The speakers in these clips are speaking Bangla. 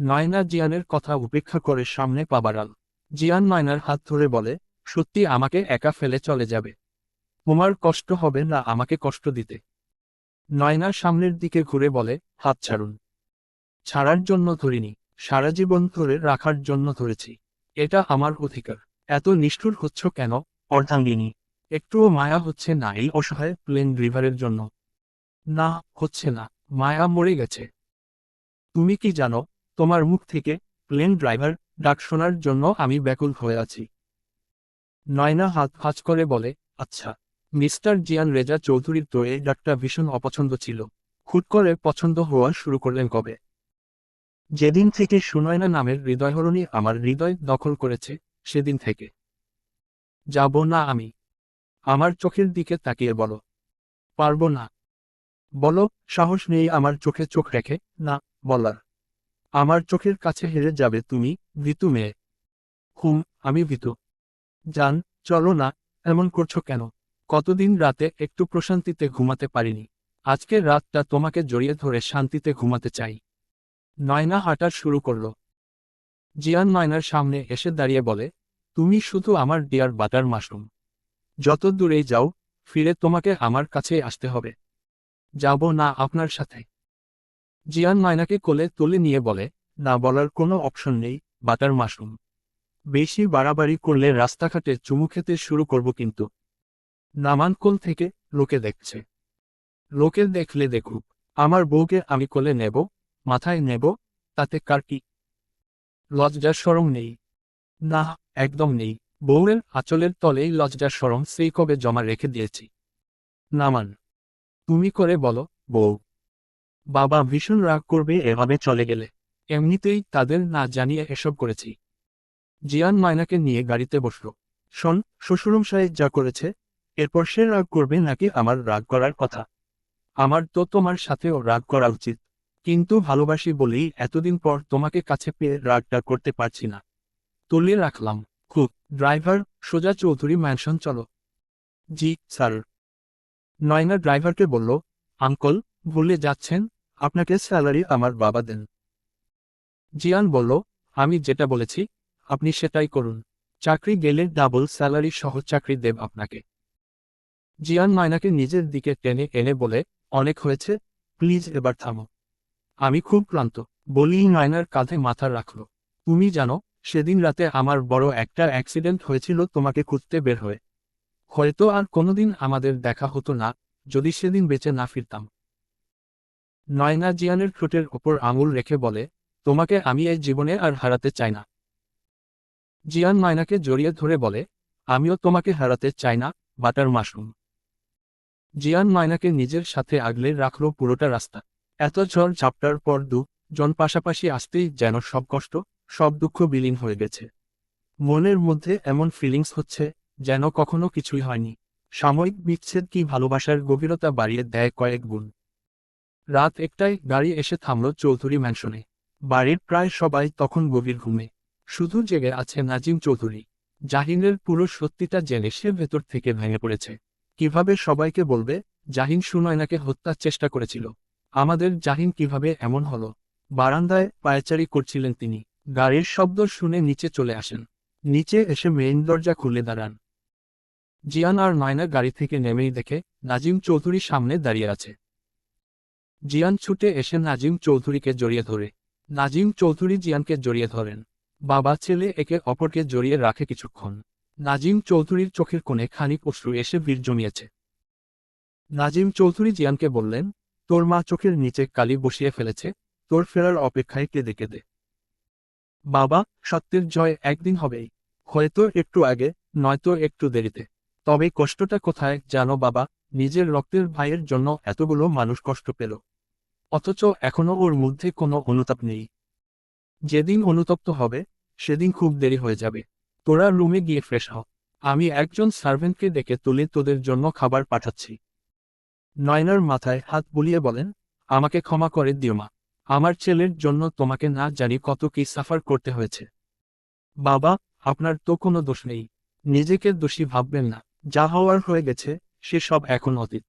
নয়না জিয়ানের কথা উপেক্ষা করে সামনে পা বাড়াল জিয়ান নয়নার হাত ধরে বলে, সত্যি আমাকে একা ফেলে চলে যাবে। তোমার কষ্ট হবে না আমাকে কষ্ট দিতে। নয়না সামনের দিকে ঘুরে বলে, হাত ছাড়ুন। ছাড়ার জন্য ধরিনি, সারা জীবন ধরে রাখার জন্য ধরেছি। এটা আমার অধিকার। এত নিষ্ঠুর হচ্ছ কেন, অর্ধাঙ্গিনী? একটুও মায়া হচ্ছে না এই অসহায় প্লেন ড্রিভারের জন্য। না, হচ্ছে না। মায়া মরে গেছে। তুমি কি জানো তোমার মুখ থেকে প্লেন ড্রাইভার ডাক শোনার জন্য আমি ব্যাকুল হয়ে আছি। নয়না হাত ফাঁচ করে বলে আচ্ছা মিস্টার জিয়ান রেজা চৌধুরীর তো এই ডাকটা ভীষণ অপছন্দ ছিল। খুট করে পছন্দ হওয়া শুরু করলেন কবে? যেদিন থেকে সুনয়না নামের হৃদয়হরণী আমার হৃদয় দখল করেছে, সেদিন থেকে। যাব না আমি। আমার চোখের দিকে তাকিয়ে বলো। পারব না। বলো, সাহস নেই আমার চোখে চোখ রেখে, না, বলার। আমার চোখের কাছে হেরে যাবে তুমি, ভীতু মেয়ে। হুম, আমি ভীতু। জান, চলো না, এমন করছ কেন? কতদিন রাতে একটু প্রশান্তিতে ঘুমাতে পারিনি। আজকের রাতটা তোমাকে জড়িয়ে ধরে শান্তিতে ঘুমাতে চাই। নয়না হাঁটা শুরু করল। জিয়ান নয়নার সামনে এসে দাঁড়িয়ে বলে, তুমি শুধু আমার ডিয়ার বাটার মাশরুম। যত দূরেই যাও, ফিরে তোমাকে আমার কাছে আসতে হবে। যাব না আপনার সাথে। জিয়ান নয়নাকে কোলে তুলে নিয়ে বলে, না বলার কোনো অপশন নেই, বাটার মাশরুম। বেশি বাড়াবাড়ি করলে রাস্তাঘাটে চুমু খেতে শুরু করব কিন্তু। নামান কোল থেকে লোকে দেখছে। লোকে দেখলে দেখুক, আমার বউকে আমি কোলে নেব, মাথায় নেব, তাতে কার কি? লজ্জার সরম নেই। না, একদম নেই। বউয়ের আঁচলের তলেই লজ্জার সরম, সেই কবে জমা রেখে দিয়েছি। নামান, তুমি করে বলো, বউ। বাবা ভীষণ রাগ করবে এভাবে চলে গেলে। এমনিতেই তাদের না জানিয়ে এসব করেছি। জিয়ান মায়নাকে নিয়ে গাড়িতে বসল। শোন শ্বশুরমশাই যা করেছে, এরপর সে রাগ করবে নাকি আমার রাগ করার কথা? আমার তো তোমার সাথেও রাগ করা উচিত। কিন্তু ভালোবাসি বলেই এতদিন পর তোমাকে কাছে পেয়ে রাগটা করতে পারছি না। তুলিয়ে রাখলাম। খুব। ড্রাইভার, সোজা চৌধুরী ম্যানশন চলো। জি, স্যার। নয়না ড্রাইভারকে বলল, আঙ্কল, ভুলে যাচ্ছেন? আপনাকে স্যালারি আমার বাবা দেন। জিয়ান বলল, আমি যেটা বলেছি, আপনি সেটাই করুন। চাকরি গেলে ডাবল স্যালারি সহ চাকরি দেব আপনাকে। জিয়ান নয়নাকে নিজের দিকে টেনে এনে বলে, অনেক হয়েছে, প্লিজ এবার থামো। আমি খুব ক্লান্ত। বলি নয়নার কাঁধে মাথা রাখল। তুমি জানো, সেদিন রাতে আমার বড় একটা অ্যাক্সিডেন্ট হয়েছিল তোমাকে খুঁজতে বের হয়ে। হয়তো আর কোনোদিন আমাদের দেখা হতো না, যদি সেদিন বেঁচে না ফিরতাম। নয়না জিয়ানের ঠোঁটের ওপর আঙুল রেখে বলে, তোমাকে আমি এই জীবনে আর হারাতে চাই না। জিয়ান নয়নাকে জড়িয়ে ধরে বলে, আমিও তোমাকে হারাতে চাই না, বাটার মাশরুম। জিয়ান নয়নাকে নিজের সাথে আগলে রাখল পুরোটা রাস্তা। এত ঝড় ঝাপটার পর দু জন পাশাপাশি আসতেই যেন সব কষ্ট, সব দুঃখ বিলীন হয়ে গেছে। মনের মধ্যে এমন ফিলিংস হচ্ছে, যেন কখনো কিছুই হয়নি। সাময়িক বিচ্ছেদ কি ভালোবাসার গভীরতা বাড়িয়ে দেয় কয়েক গুণ। রাত একটায় গাড়ি এসে থামল চৌধুরী ম্যানশনে বাড়ির প্রায় সবাই তখন গভীর ঘুমে। শুধু জেগে আছে নাজিম চৌধুরী। জাহিনের পুরো সত্যিটা জেনে সে ভেতর থেকে ভেঙে পড়েছে। কীভাবে সবাইকে বলবে, জাহিন সুনয়নাকে হত্যার চেষ্টা করেছিল। আমাদের জাহিন কীভাবে এমন হলো? বারান্দায় পায়চারি করছিলেন তিনি। গাড়ির শব্দ শুনে নিচে চলে আসেন। নিচে এসে মেইন দরজা খুলে দাঁড়ান। জিয়ান আর নয়না গাড়ি থেকে নেমেই দেখে নাজিম চৌধুরী সামনে দাঁড়িয়ে আছে। জিয়ান ছুটে এসে নাজিম চৌধুরীকে জড়িয়ে ধরে। নাজিম চৌধুরী জিয়ানকে জড়িয়ে ধরেন। বাবা, ছেলে একে অপরকে জড়িয়ে রাখে কিছুক্ষণ। নাজিম চৌধুরীর চোখের কোণে খানিক অশ্রু এসে বীর জমিয়েছে। নাজিম চৌধুরী জিয়ানকে বললেন, তোর মা চোখের নিচে কালি বসিয়ে ফেলেছে, তোর ফেরার অপেক্ষায় কেঁদে কেঁদে। বাবা, সত্যের জয় একদিন হবেই। হয়তো একটু আগে, নয়তো একটু দেরিতে। তবে কষ্টটা কোথায় জানো বাবা? নিজের রক্তের ভাইয়ের জন্য এতগুলো মানুষ কষ্ট পেল। অথচ এখনও ওর মধ্যে কোনো অনুতাপ নেই। যেদিন অনুতপ্ত হবে, সেদিন খুব দেরি হয়ে যাবে। তোরা রুমে গিয়ে ফ্রেশ হ। আমি একজন সার্ভেন্টকে ডেকে তুলে তোদের জন্য খাবার পাঠাচ্ছি। নয়নার মাথায় হাত বুলিয়ে বলেন, আমাকে ক্ষমা করে দিও মা। আমার ছেলের জন্য তোমাকে না জানি কত কি সাফার করতে হয়েছে। বাবা, আপনার তো কোনো দোষ নেই। নিজেকে দোষী ভাববেন না। যা হওয়ার হয়ে গেছে, সে সব এখন অতীত।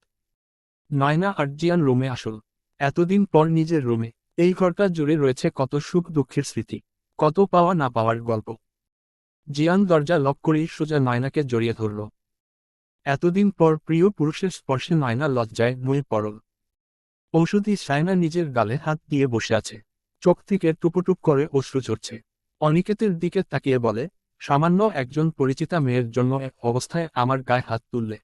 নয়না আর জিয়ান রুমে আসল। এতদিন পর নিজের রুমে, এই ঘরটা জুড়ে রয়েছে কত সুখ দুঃখের স্মৃতি, কত পাওয়া না পাওয়ার গল্প। জিয়ান দরজা লক করেই সোজা নয়নাকে জড়িয়ে ধরল। এতদিন পর প্রিয় পুরুষের স্পর্শে নয়না লজ্জায় নুয়ে পড়ল। ঔষধি সায়না নিজের গালে হাত দিয়ে বসে আছে। চোখ থেকে টুপুটুপ করে অশ্রু চড়ছে অনিকেতের দিকে তাকিয়ে বলে, সামান্য একজন পরিচিতা মেয়ের জন্য এক অবস্থায় আমার গায়ে হাত তুললে।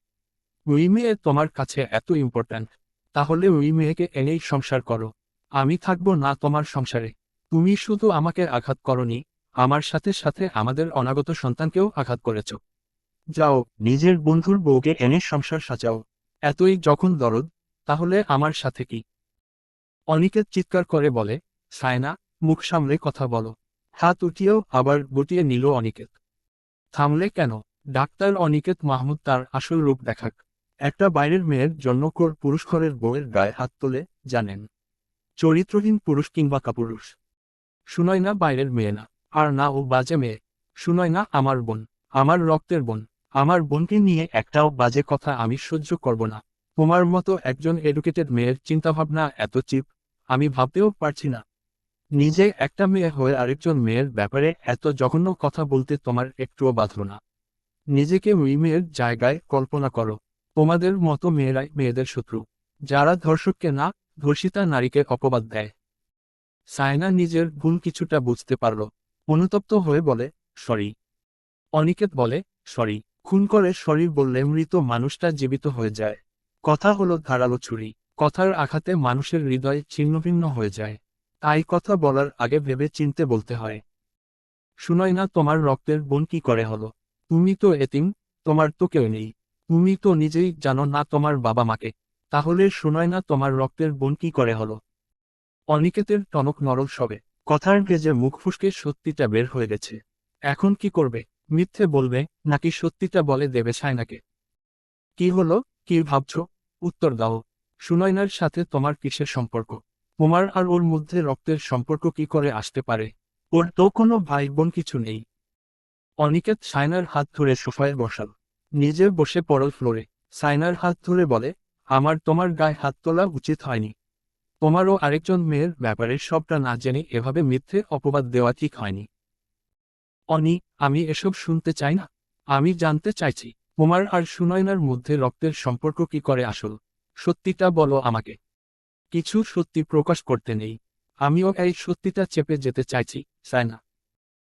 মেয়ে তোমার কাছে এত ইম্পর্ট্যান্ট তাহলে ওই মেয়েকে এনেই সংসার করো। আমি থাকব না তোমার সংসারে। তুমি শুধু আমাকে আঘাত করনি, আমার সাথে সাথে আমাদের অনাগত সন্তানকেও আঘাত করেছ। যাও, নিজের বন্ধুর বউকে এনে সংসার সাজাও। এতই যখন দরদ, তাহলে আমার সাথে কি? অনিকেত চিৎকার করে বলে, সায়না, মুখ সামলে কথা বলো। হাত উঠিয়েও আবার গুটিয়ে নিল অনিকেত। থামলে কেন? ডাক্তার অনিকেত মাহমুদ তার আসল রূপ দেখাক। একটা বাইরের মেয়ের জন্য কোর পুরুষ ঘরের বউয়ের গায়ে হাত তোলে, জানেন। চরিত্রহীন পুরুষ কিংবা কাপুরুষ। শুনয় না বাইরের মেয়ে না। আর না, ও বাজে মেয়ে। শুনয় না আমার বোন, আমার রক্তের বোন। আমার বোনকে নিয়ে একটাও বাজে কথা আমি সহ্য করব না। তোমার মতো একজন এডুকেটেড মেয়ের চিন্তাভাবনা এত চিপ, আমি ভাবতেও পারছি না। নিজে একটা মেয়ে হয়ে আরেকজন মেয়ের ব্যাপারে এত জঘন্য কথা বলতে তোমার একটুও বাধল না। নিজেকে ওই মেয়ের জায়গায় কল্পনা করো। তোমাদের মতো মেয়েরাই মেয়েদের শত্রু। যারা ধর্ষককে না, ধর্ষিতা নারীকে অপবাদ দেয়। সায়না নিজের ভুল কিছুটা বুঝতে পারল। অনুতপ্ত হয়ে বলে, সরি। অনিকেত বলে, সরি। খুন করে সরি বললে মৃত মানুষটা জীবিত হয়ে যায়। কথা হলো ধারালো ছুরি। কথার আঘাতে মানুষের হৃদয় ছিন্নভিন্ন হয়ে যায়। তাই কথা বলার আগে ভেবে চিনতে বলতে হয়। শুনয় না তোমার রক্তের বোন কি করে হলো? তুমি তো এতিম, তোমার তো কেউ নেই। তুমি তো নিজেই জানো না তোমার বাবা মাকে। তাহলে শুনয় না তোমার রক্তের বোন কি করে হলো। অনিকেতের টনক নরল সবে। কথার ভেজে মুখ ফুসকে সত্যিটা বের হয়ে গেছে। এখন কি করবে? মিথ্যে বলবে, নাকি সত্যিটা বলে দেবে সায়নাকে? কি হলো? কি ভাবছ? উত্তর দাও। সুনয়নার সাথে তোমার কিসের সম্পর্ক? তোমার আর ওর মধ্যে রক্তের সম্পর্ক কি করে আসতে পারে? ওর তো কোনো ভাই বোন কিছু নেই। অনিকেত সায়নার হাত ধরে সোফায় বসাল। নিজে বসে পড়ল ফ্লোরে। সায়নার হাত ধরে বলে, আমার তোমার গায়ে হাত তোলা উচিত হয়নি। তোমারও আরেকজন মেয়ের ব্যাপারে সবটা না জেনে এভাবে মিথ্যে অপবাদ দেওয়া ঠিক হয়নি। অনি, আমি এসব শুনতে চাই না। আমি জানতে চাইছি, তোমার আর সুনয়নার মধ্যে রক্তের সম্পর্ক কি করে আসল? সত্যিটা বলো আমাকে। কিছু সত্যি প্রকাশ করতে নেই। আমিও এই সত্যিটা চেপে যেতে চাইছি সায়না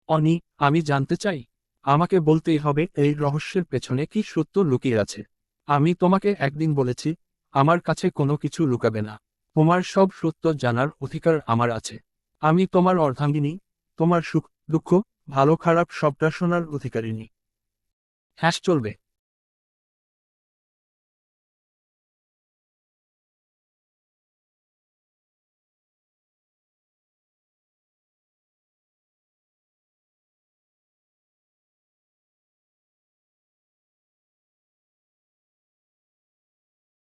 অনি, আমি জানতে চাই আমাকে বলতেই হবে, এই রহস্যের পেছনে কি সত্য লুকিয়ে আছে? আমি তোমাকে একদিন বলেছি, আমার কাছে কোনো কিছু লুকাবে না। তোমার সব সত্য জানার অধিকার আমার আছে। আমি তোমার অর্ধাঙ্গিনী, তোমার সুখ, দুঃখ, ভালো খারাপ সবটা শোনার অধিকারিনী হ্যাস চলবে।